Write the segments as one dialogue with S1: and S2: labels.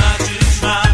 S1: co to znaczyć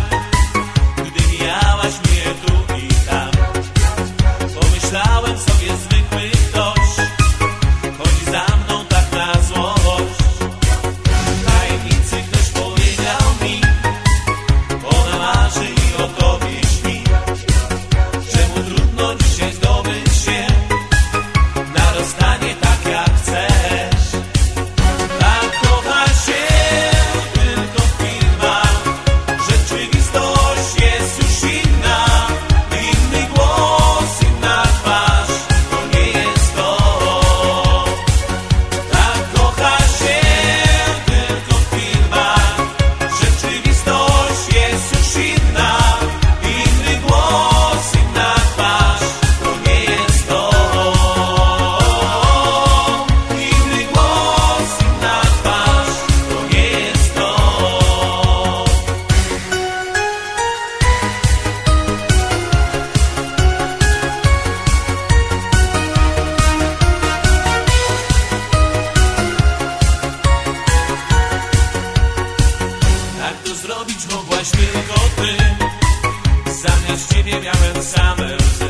S1: nie miałem same łzy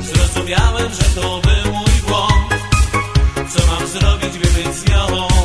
S1: Zrozumiałem, że to był mój błąd Co mam zrobić, by być z nią?